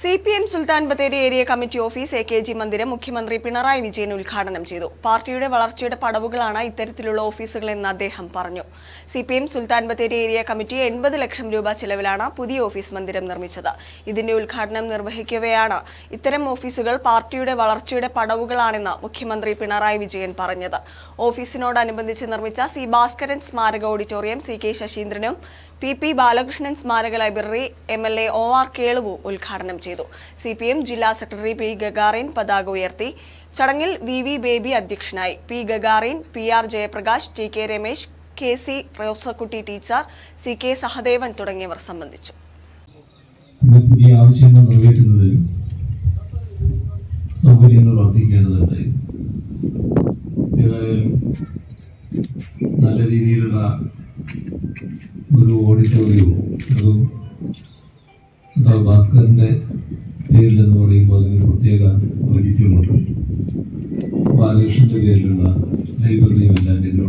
C P M Sultan Bathery area committee office A K G Mandiram മുഖ്യമന്ത്രി പിണറായി വിജയൻ ഉദ്ഘാടനം ചെയ്തു. പാർട്ടിയുടെ വളർച്ചയുടെ പടവുകളാണ് ഇത്തരത്തിലുള്ള ഓഫീസുകളെന്ന് അദ്ദേഹം പറഞ്ഞു. C P M Sultan Bathery area committee എൺപത് ലക്ഷം രൂപ ചിലവിലാണ് പുതിയ ഓഫീസ് മന്ദിരം നിർമ്മിച്ചത്. ഇതിന്റെ ഉദ്ഘാടനം നിർവഹിക്കവെയാണ് ഇത്തരം ഓഫീസുകൾ പാർട്ടിയുടെ വളർച്ചയുടെ പടവുകളാണെന്ന് മുഖ്യമന്ത്രി പിണറായി വിജയൻ പറഞ്ഞത്. ഓഫീസിനോടനുബന്ധിച്ച് നിർമ്മിച്ച സി ഭാസ്കരൻ സ്മാരക ഓഡിറ്റോറിയം സി കെ ശശീന്ദ്രനും പി പി ബാലകൃഷ്ണൻ സ്മാരക library M L A O R കേളുവും ഉദ്ഘാടനം ചെയ്തു. സി പി എം ജില്ലാ സെക്രട്ടറി പി ഗഗാറിൻ പതാക ഉയർത്തി. ചടങ്ങിൽ വി വി ബേബി അധ്യക്ഷനായി. P Gagarin P R Jayaprakash T K Ramesh K C Rosakutty teacher C K Sahadevan തുടങ്ങിയവർ സംബന്ധിച്ചു. സൗകര്യങ്ങൾ വർദ്ധിക്കേണ്ടതുണ്ടായി ഏതായാലും നല്ല രീതിയിലുള്ള ഒരു ഓഡിറ്റോറിയവും അതും സദാ ഭാസ്കറിന്റെ പേരിൽ എന്ന് പറയുമ്പോൾ അതിനൊരു പ്രത്യേക ഔചിത്യമുണ്ട് ബാലകൃഷ്ണന്റെ പേരിലുള്ള ലൈബ്രറിയും എല്ലാം വരുന്നുവെന്ന്